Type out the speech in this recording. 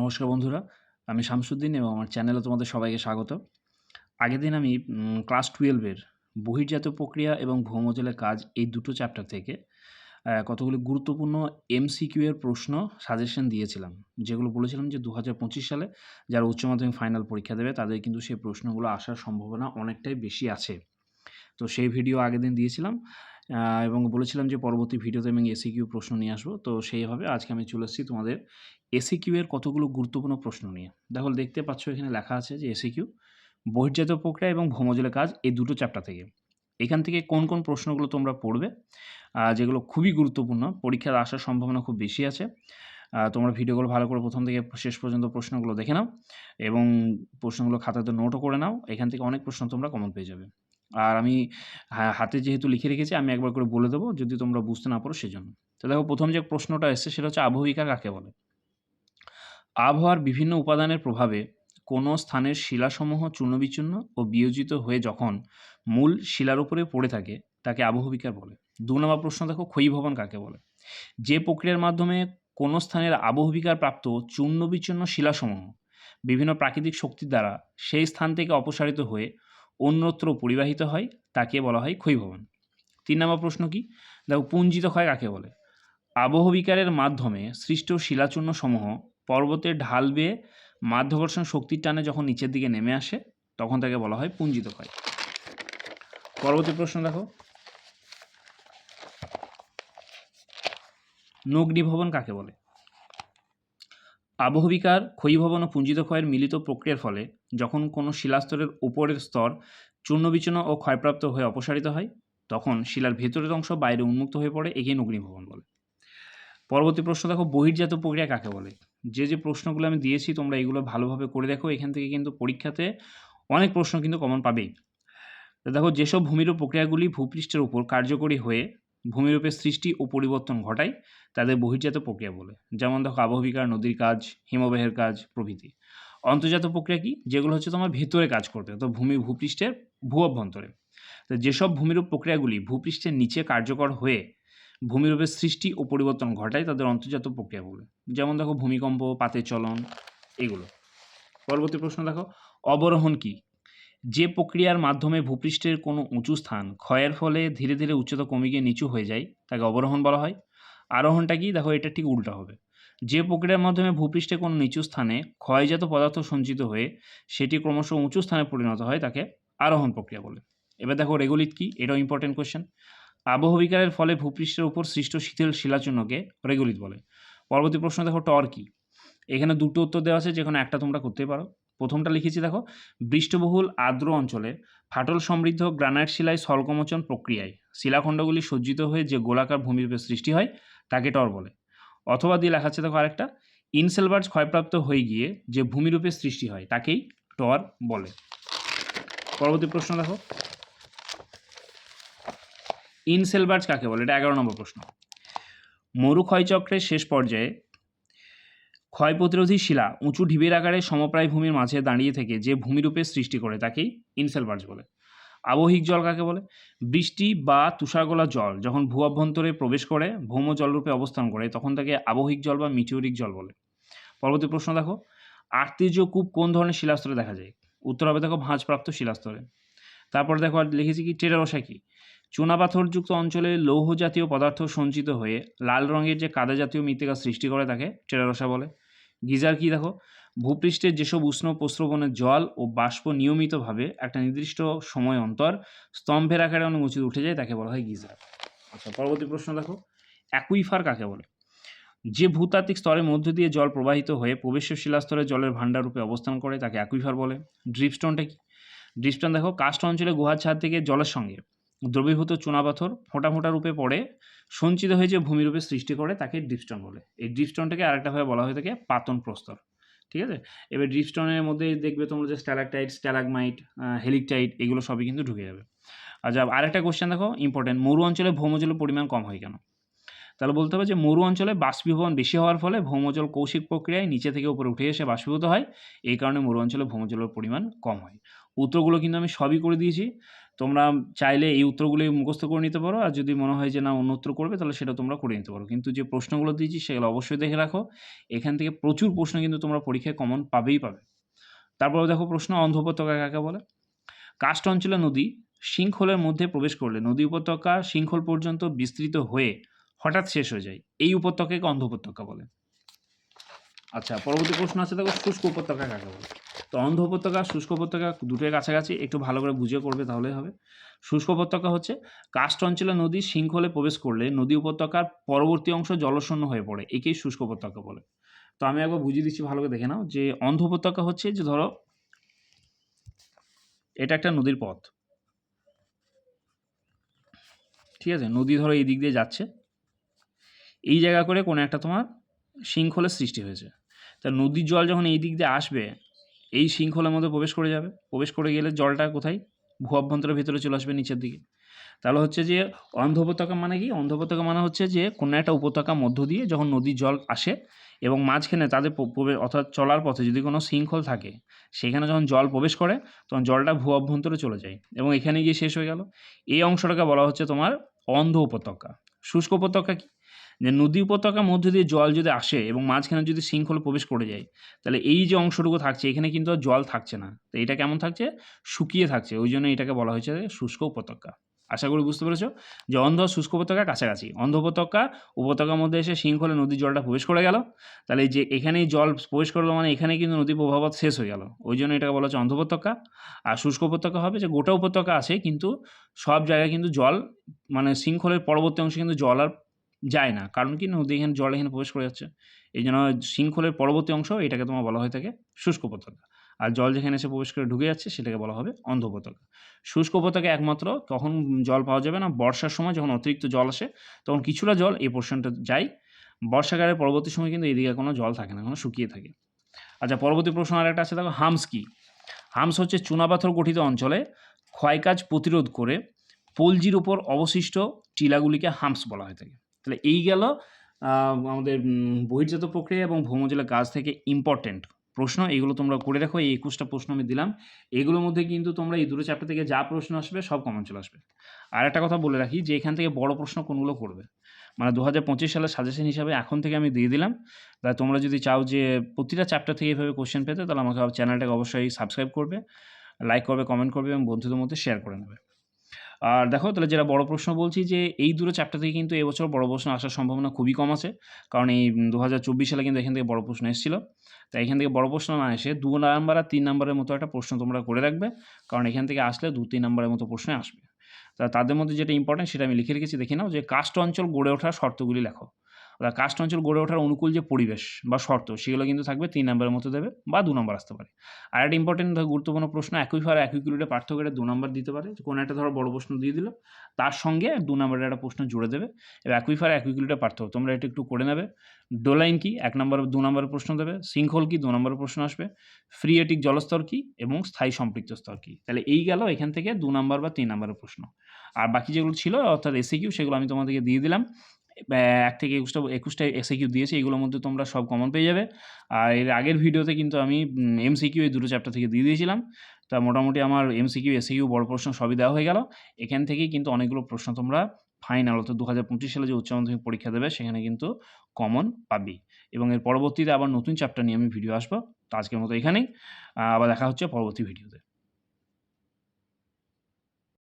নমস্কার বন্ধুরা, আমি শামসুদ্দিন এবং আমার চ্যানেলে তোমাদের সবাইকে স্বাগত। আগের দিন আমি ক্লাস টুয়েলভের বহির্জাত প্রক্রিয়া এবং ভৌমজলের কাজ এই দুটো চ্যাপ্টার থেকে কতগুলি গুরুত্বপূর্ণ এমসিকিউ এর প্রশ্ন সাজেশন দিয়েছিলাম। যেগুলো বলেছিলাম যে দু হাজার পঁচিশ সালে যারা উচ্চ মাধ্যমিক ফাইনাল পরীক্ষা দেবে, তাদের কিন্তু সেই প্রশ্নগুলো আসার সম্ভাবনা অনেকটাই বেশি আছে। তো সেই ভিডিও আগের দিন দিয়েছিলাম। এবং বলেছিলাম যে পরবর্তী ভিডিওতে আমি এসি কিউ প্রশ্ন নিয়ে আসব। তো সেইভাবে আজকে আমি চলে এসেছি তোমাদের এসিকিউ এর কতগুলো গুরুত্বপূর্ণ প্রশ্ন নিয়ে। দেখো, দেখতে পাচ্ছ এখানে লেখা আছে যে এসি কিউ বহির্জাত প্রক্রিয়া এবং ভৌমজলের কাজ এই দুটো চ্যাপ্টার থেকে। এখান থেকে কোন কোন প্রশ্নগুলো তোমরা পড়বে যেগুলো খুবই গুরুত্বপূর্ণ পরীক্ষার আসার সম্ভাবনা খুব বেশি আছে। তোমরা ভিডিওগুলো ভালো করে প্রথম থেকে শেষ পর্যন্ত প্রশ্নগুলো দেখে নাও এবং প্রশ্নগুলো খাতাতে নোটও করে নাও। এখান থেকে অনেক প্রশ্ন তোমরা কমন পেয়ে যাবে। আর আমি হাতে যেহেতু লিখে রেখেছি, আমি একবার করে বলে দেবো, যদি তোমরা বুঝতে না পারো সেজন্য। তো দেখো, প্রথম যে প্রশ্নটা এসছে, সেটা হচ্ছে আবহবিকা কাকে বলে? আবহাওয়ার বিভিন্ন উপাদানের প্রভাবে কোনো স্থানের শিলাসমূহ চূর্ণবিচূর্ণ ও বিয়োজিত হয়ে যখন মূল শিলার উপরে পড়ে থাকে, তাকে আবহবিকার বলে। দু নম্বর প্রশ্ন দেখো ক্ষয়ীভবন কাকে বলে? যে প্রক্রিয়ার মাধ্যমে কোনো স্থানের আবহবিকার প্রাপ্ত চূর্ণবিচূর্ণ শিলাসমূহ বিভিন্ন প্রাকৃতিক শক্তির দ্বারা সেই স্থান থেকে অপসারিত হয়ে অন্যত্র পরিবাহিত হয়, তাকে বলা হয় ক্ষয়ীভবন। তিন নম্বর প্রশ্ন কি? দেখো, পুঞ্জিত ক্ষয় কাকে বলে? আবহবিকারের মাধ্যমে সৃষ্ট শিলাচূর্ণ সমূহ পর্বতের ঢাল বেয়ে মাধ্যাকর্ষণ শক্তির টানে যখন নিচের দিকে নেমে আসে, তখন তাকে বলা হয় পুঞ্জিত ক্ষয়। পরবর্তী প্রশ্ন দেখো। নগ্নিভবন কাকে বলে? আবহবিকার ক্ষয়ীভবন ও পুঞ্জিত ক্ষয়ের মিলিত প্রক্রিয়ার ফলে যখন কোনো শিলাস্তরের উপরের স্তর চূর্ণবিচূর্ণ ও ক্ষয়প্রাপ্ত হয়ে অপসারিত হয়, তখন শিলার ভেতরের অংশ বাইরে উন্মুক্ত হয়ে পড়ে, একে নগ্নিভবন বলে। পরবর্তী প্রশ্ন দেখো, বহির্জাত প্রক্রিয়া কাকে বলে? যে যে প্রশ্নগুলো আমি দিয়েছি, তোমরা এগুলো ভালোভাবে করে দেখো, এখান থেকে কিন্তু পরীক্ষাতে অনেক প্রশ্ন কিন্তু কমন পাবেই। দেখো, যেসব ভূমিরূপ প্রক্রিয়াগুলি ভূপৃষ্ঠের উপর কার্যকরী হয়ে ভূমিরূপের সৃষ্টি ও পরিবর্তন ঘটায় তাদের বহির্জাত প্রক্রিয়া বলে। যেমন দেখো, আবহবিকার, নদীর কাজ, হিমবাহের কাজ, প্রভৃতি। অন্তর্জাত প্রক্রিয়া কি? যেগুলো হচ্ছে তোমার ভেতরে কাজ করতে তো ভূমি ভূপৃষ্ঠের ভূ অভ্যন্তরে। তো যেসব ভূমিরূপ প্রক্রিয়াগুলি ভূপৃষ্ঠের নিচে কার্যকর হয়ে ভূমিরূপের সৃষ্টি ও পরিবর্তন ঘটায়, তাদের অন্তর্জাত প্রক্রিয়া বলে। যেমন দেখো, ভূমিকম্প, পাতের চলন, এগুলো। পরবর্তী প্রশ্ন দেখো, অবরোহণ কি? যে প্রক্রিয়ার মাধ্যমে ভূপৃষ্ঠের কোনো উঁচু স্থান ক্ষয়ের ফলে ধীরে ধীরে উচ্চতা কমে গিয়ে নিচু হয়ে যায়, তাকে অবরোহণ বলা হয়। আরোহণটা কি? দেখো, এটা ঠিক উল্টা হবে। যে প্রক্রিয়ার মাধ্যমে ভূপৃষ্ঠে কোনো নিচু স্থানে ক্ষয়জাত পদার্থ সঞ্চিত হয়ে সেটি ক্রমশ উঁচু স্থানে পরিণত হয়, তাকে আরোহণ প্রক্রিয়া বলে। এবার দেখো রেগুলিত কি? এটাও ইম্পর্টেন্ট কোয়েশ্চেন আবহবিকারের ফলে ভূপৃষ্ঠের উপর সৃষ্ট শীতল শিলাচূর্ণকে রেগুলিত বলে। পরবর্তী প্রশ্ন দেখো, টর কি? এখানে দুটো উত্তর দেওয়া আছে, যেখানে একটা তোমরা করতে পারো। প্রথমটা লিখেছি দেখো। বৃষ্টিবহুল আর্দ্র অঞ্চলে ফাটল সমৃদ্ধ গ্রানাইট শিলায় সলকমোচন প্রক্রিয়ায় শিলাখণ্ডগুলি সজ্জিত হয়ে যে গোলাকার ভূমিরূপে সৃষ্টি হয়, তাকে টর বলে। অথবা দিয়ে লেখা আছে দেখো আরেকটা ইনসেলবার্জ ক্ষয়প্রাপ্ত হয়ে গিয়ে যে ভূমিরূপে সৃষ্টি হয়, তাকেই টর বলে। পরবর্তী প্রশ্ন দেখো। ইনসেলবার্জ কাকে বলে? এটা এগারো নম্বর প্রশ্ন। মরু ক্ষয়চক্রের শেষ পর্যায়ে ক্ষয় প্রতিরোধী শিলা উঁচু ঢিবির আকারে সমপ্রায় ভূমির মাঝে দাঁড়িয়ে থেকে যে ভূমিরূপের সৃষ্টি করে তাকেই ইনসেলবার্জ বলে। আবহিক জল কাকে বলে? বৃষ্টি বা তুষারগোলা জল যখন ভূ অভ্যন্তরে প্রবেশ করে, ভৌম জলরূপে অবস্থান করে, তখন তাকে আবহিক জল বা মিটিওরিক জল বলে। পরবর্তী প্রশ্ন দেখো আর্তিজ কূপ কোন ধরনের শিলাস্তরে দেখা যায়? উত্তর হবে দেখো ভাঁজপ্রাপ্ত শিলাস্তরে। তারপর দেখো আর লিখেছি কি টেরারসা কি? চুনাপাথরযুক্ত অঞ্চলে লৌহ জাতীয় পদার্থ সঞ্চিত হয়ে লাল রঙের যে কাদা জাতীয় মৃত্তিকা সৃষ্টি করে তাকে টেরারসা বলে। গিজার কি দেখো? ভূপৃষ্ঠের যেসব উষ্ণ প্রস্রবণের জল ও বাষ্প নিয়মিতভাবে একটা নির্দিষ্ট সময় অন্তর স্তম্ভের আকারে উঁচু উঠে যায়, তাকে বলা হয় গিজার। আচ্ছা পরবর্তী প্রশ্ন দেখো। অ্যাকুইফার কাকে বলে? যে ভূতাত্ত্বিক স্তরের মধ্য দিয়ে জল প্রবাহিত হয়ে প্রবেশ্য শিলাস্তরে জলের ভাণ্ডার রূপে অবস্থান করে, তাকে অ্যাকুইফার বলে। ড্রিপস্টোনটা কি? ড্রিপস্টোন দেখো কাস্ট অঞ্চলে গুহার ছাদ থেকে জলের সঙ্গে দ্রবীভূত চুনাপাথর ফোঁটা ফোঁটা রূপে পড়ে, সঞ্চিত হয়ে যে ভূমিরূপে সৃষ্টি করে তাকে ড্রিপস্টোন বলে। এই ড্রিপস্টোনটাকে আরেকটাভাবে বলা হয়ে থাকে পাতন প্রস্তর। ঠিক আছে? এবার ড্রিপস্টোনের মধ্যে দেখবে তোমরা যে স্ট্যালাকটাইট, স্ট্যালাগমাইট হেলিকটাইট এগুলো সবই কিন্তু ঢুকে যাবে। আচ্ছা আরেকটা কোশ্চেন দেখো ইম্পর্টেন্ট মরু অঞ্চলে ভৌমজলের পরিমাণ কম হয় কেন? তাহলে বলতে হবে যে মরু অঞ্চলে বাষ্পীভবন বেশি হওয়ার ফলে ভৌমজল কৌশিক প্রক্রিয়ায় নিচে থেকে উপরে উঠে এসে বাষ্পীভূত হয়। এই কারণে মরু অঞ্চলে ভৌমজলের পরিমাণ কম হয়। উত্তরগুলো কিন্তু আমি সবই করে দিয়েছি। তোমরা চাইলে এই উত্তরগুলি মুখস্থ করে নিতে পারো, আর যদি মনে হয় যে না অন্য উত্তর করবে, তাহলে সেটা তোমরা করে নিতে পারো। কিন্তু যে প্রশ্নগুলো দিয়েছি, সেগুলো অবশ্যই দেখে রাখো। এখান থেকে প্রচুর প্রশ্ন কিন্তু তোমরা পরীক্ষায় কমন পাবেই পাবে। তারপরে দেখো প্রশ্ন অন্ধ উপত্যকা কাকে বলে? কাস্ট অঞ্চলে নদী শৃঙ্খলের মধ্যে প্রবেশ করলে নদী উপত্যকা শৃঙ্খল পর্যন্ত বিস্তৃত হয়ে হঠাৎ শেষ হয়ে যায়। এই উপত্যকাকে অন্ধ উপত্যকা বলে। আচ্ছা পরবর্তী প্রশ্ন আছে, দেখো শুষ্ক উপত্যকা কাকে বলে? তো অন্ধ উপত্যকা, শুষ্ক উপত্যকা দুটোই কাছাকাছি একটু ভালো করে বুঝে করবে তাহলেই হবে। শুষ্ক উপত্যকা হচ্ছে কাস্ট অঞ্চলে নদী শৃঙ্খলে প্রবেশ করলে নদী উপত্যকার পরবর্তী অংশ জলশূন্য হয়ে পড়ে, একেই শুষ্ক উপত্যকা বলে। তো আমি একবার বুঝিয়ে দিচ্ছি, ভালো করে দেখে নাও যে অন্ধ উপত্যকা হচ্ছে যে ধরো এটা একটা নদীর পথ। ঠিক আছে? নদী ধরো এই দিক দিয়ে যাচ্ছে। এই জায়গা করে কোনো একটা তোমার শৃঙ্খলের সৃষ্টি হয়েছে। তা নদীর জল যখন এই দিক দিয়ে আসবে এই শৃঙ্খলের মধ্যে প্রবেশ করে যাবে। প্রবেশ করে গেলে জলটা কোথায়? ভূ অভ্যন্তরের ভিতরে চলে আসবে নিচের দিকে। তাহলে হচ্ছে যে অন্ধ উপত্যকা মানে কি? অন্ধ উপত্যকা মানে হচ্ছে যে কোনো একটা উপত্যকা মধ্য দিয়ে যখন নদীর জল আসে এবং মাঝখানে তাদের অর্থাৎ চলার পথে যদি কোনো শৃঙ্খল থাকে, সেখানে যখন জল প্রবেশ করে, তখন জলটা ভূ অভ্যন্তরে চলে যায় এবং এখানে গিয়ে শেষ হয়ে গেল। এই অংশটাকে বলা হচ্ছে তোমার অন্ধ উপত্যকা শুষ্ক উপত্যকা কি? যে নদী উপত্যকার মধ্যে দিয়ে জল যদি আসে এবং মাঝখানে যদি শৃঙ্খল প্রবেশ করে যায়, তাহলে এই যে অংশটুকু থাকছে, এখানে কিন্তু আর জল থাকছে না। তো এটা কেমন থাকছে? শুকিয়ে থাকছে। ওই জন্য এটাকে বলা হয়েছে শুষ্ক উপত্যকা। আশা করি বুঝতে পেরেছ? যে অন্ধ শুষ্ক উপত্যকা কাছাকাছি। অন্ধ উপত্যকা, উপত্যকার মধ্যে এসে শৃঙ্খলে নদীর জলটা প্রবেশ করে গেল। তাহলে যে এখানেই জল প্রবেশ করল মানে এখানে কিন্তু নদী প্রবাহপথ শেষ হয়ে গেল। ওই জন্য এটাকে বলা হচ্ছে অন্ধ উপত্যকা। আর শুষ্ক উপত্যকা হবে যে গোটা উপত্যকা আছে, কিন্তু সব জায়গায় কিন্তু জল মানে শৃঙ্খলের পরবর্তী অংশে কিন্তু জল আর যায় না। কারণ কি? নদী এখানে জল এখানে প্রবেশ করে যাচ্ছে। এই জন্য শৃঙ্খলের পরবর্তী অংশ এটাকে তোমার বলা হয়ে থাকে শুষ্ক উপত্যকা। আর জল যেখানে এসে প্রবেশ করে ঢুকে যাচ্ছে সেটাকে বলা হবে অন্ধ উপত্যকা। শুষ্ক উপত্যকা একমাত্র কখন জল পাওয়া যাবে না। বর্ষার সময় যখন অতিরিক্ত জল আসে, তখন কিছুটা জল এই পোর্শনটা যায়। বর্ষাকালের পরবর্তী সময় কিন্তু এদিকে কোনো জল থাকে না, কোনো শুকিয়ে থাকে। আচ্ছা পরবর্তী প্রশ্ন আর একটা আছে। দেখো, হামস কি? হামস হচ্ছে চুনাপাথর গঠিত অঞ্চলে ক্ষয়কাজ প্রতিরোধ করে পলজির উপর অবশিষ্ট টিলাগুলিকে হামস বলা হয়ে থাকে। তাহলে এই গেল আমাদের বহির্জাত প্রক্রিয়া এবং ভৌমজলের কাজ থেকে ইম্পর্টেন্ট প্রশ্ন। এগুলো তোমরা করে রাখো এই একুশটা প্রশ্ন আমি দিলাম। এগুলোর মধ্যে কিন্তু তোমরা এই দুটো চ্যাপ্টার থেকে যা প্রশ্ন আসবে, সব কমন চলে আসবে। আর একটা কথা বলে রাখি যে এখান থেকে বড় প্রশ্ন কোনগুলো করবে? মানে দু হাজার পঁচিশ সালের সাজেশন হিসাবে এখন থেকে আমি দিয়ে দিলাম। তাই তোমরা যদি চাও যে প্রতিটা চ্যাপ্টার থেকে এভাবে কোশ্চেন পেতে, তাহলে আমাকে চ্যানেলটাকে অবশ্যই সাবস্ক্রাইব করবে লাইক করবে কমেন্ট করবে এবং বন্ধুদের মধ্যে শেয়ার করে নেবে। আর দেখো, তাহলে যেটা বড় প্রশ্ন বলছি যে, এই দুটো চ্যাপ্টার থেকে কিন্তু এবছর বড় প্রশ্ন আসার সম্ভাবনা খুবই কম আছে। কারণ এই দু হাজার চব্বিশ সালে কিন্তু এখান থেকে বড় প্রশ্ন এসেছিল। তাই এখান থেকে বড় প্রশ্ন না এসে দু নম্বর আর তিন নাম্বারের মতো একটা প্রশ্ন তোমরা করে রাখবে। কারণ এখান থেকে আসলে দু তিন নাম্বারের মতো প্রশ্ন আসবে। তা তাদের মধ্যে যেটা ইম্পর্টেন্ট সেটা আমি লিখে রেখেছি। দেখে নাও যে, কাস্ট অঞ্চল গড়ে ওঠার শর্তগুলি লেখো। অর্থাৎ কাস্ট অঞ্চল গড়ে ওঠার অনুকূল যে পরিবেশ বা শর্ত, সেগুলো কিন্তু থাকবে তিন নম্বরের মতো দেবে বা দু নম্বর আসতে পারে। আর একটা ইম্পর্টেন্ট গুরুত্বপূর্ণ প্রশ্ন, একই ফার একই কিলোমিটার পার্থক্য দু নম্বর দিতে পারে। কোনো একটা ধরো বড় প্রশ্ন দিয়ে দিল, তার সঙ্গে দু নম্বরের একটা প্রশ্ন জুড়ে দেবে। এবার একই ফার একই কিলোমিটার পার্থক্য, তোমরা এটা একটু করে নেবে। ডোলাইন কি? এক নম্বর, দু নম্বরের প্রশ্ন দেবে। শৃঙ্খল কি? দু নম্বরের প্রশ্ন আসবে। ফ্রিয়েটিক জলস্তর কি? এবং স্থায়ী সম্পৃক্ত স্তর কি? তাহলে এই গেল এখান থেকে দু নম্বর বা তিন নম্বরের প্রশ্ন। আর বাকি যেগুলো ছিল, অর্থাৎ এসে কিউ সেগুলো আমি তোমাদেরকে দিয়ে দিলাম। এক থেকে একুশটা একুশটা এসে কিউ দিয়েছি, এগুলোর মধ্যে তোমরা সব কমন পেয়ে যাবে। আর এর আগের ভিডিওতে কিন্তু আমি এমসিকিউ এই দুটো চ্যাপ্টার থেকে দিয়ে দিয়েছিলাম। তা মোটামুটি আমার এমসিকিউ এসিকিউ বড় প্রশ্ন সবই দেওয়া হয়ে গেল। এখান থেকেই কিন্তু অনেকগুলো প্রশ্ন তোমরা ফাইনাল অর্থাৎ দু হাজার পঁচিশ সালে যে উচ্চ মাধ্যমিক পরীক্ষা দেবে, সেখানে কিন্তু কমন পাবি। এবং এর পরবর্তীতে আবার নতুন চ্যাপ্টার নিয়ে আমি ভিডিও আসব। তো আজকের মতো এখানেই। আবার দেখা হচ্ছে পরবর্তী ভিডিওতে